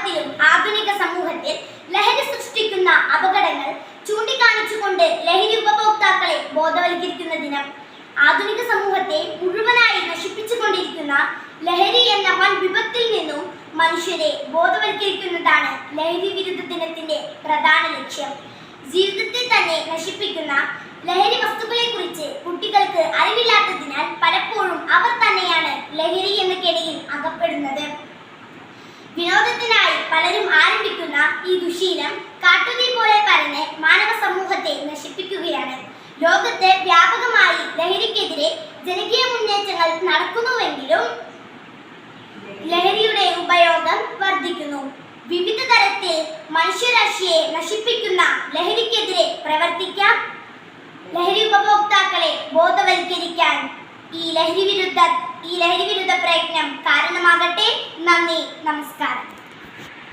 ഭാവത്തിലും ആധുനിക സമൂഹത്തിൽ ലഹരി സൃഷ്ടിക്കുന്ന അപകടങ്ങൾ ചൂണ്ടിക്കാണിച്ചുകൊണ്ട് ലഹരി ഉപഭോക്താക്കളെ ബോധവൽക്കരിക്കുന്ന ദിനം. ആധുനിക സമൂഹത്തെ മുഴുവനായി നശിപ്പിച്ചുകൊണ്ടിരിക്കുന്ന ലഹരി എന്ന വൻ വിപത്തിൽ നിന്നും മനുഷ്യരെ ബോധവൽക്കരിക്കുന്നതാണ് ലഹരി വിരുദ്ധ ദിനത്തിന്റെ പ്രധാന ലക്ഷ്യം. ജീവിതത്തെ തന്നെ നശിപ്പിക്കുന്ന ലഹരി വസ്തുക്കളെ ദുശീലം കാട്ടുതീ പോലെ പരന്ന് മാനവ സമൂഹത്തെ നശിപ്പിക്കുകയാണ്. ലോകത്ത് വ്യാപകമായി ലഹരിക്കെതിരെ ജനകീയ മുന്നേറ്റങ്ങൾ നടക്കുന്നുവെങ്കിലും ലഹരിയുടെ ഉപയോഗം വർദ്ധിക്കുന്നു. വിവിധ തരത്തിൽ മനുഷ്യരാശിയെ നശിപ്പിക്കുന്ന ലഹരിക്കെതിരെ പ്രവർത്തിക്കാം. ലഹരി ഉപഭോക്താക്കളെ ബോധവൽക്കരിക്കാൻ ഈ ലഹരി വിരുദ്ധ ഈ ലഹരി വിരുദ്ധ പ്രയത്നം കാരണമാകട്ടെ. നന്ദി നമസ്കാരം.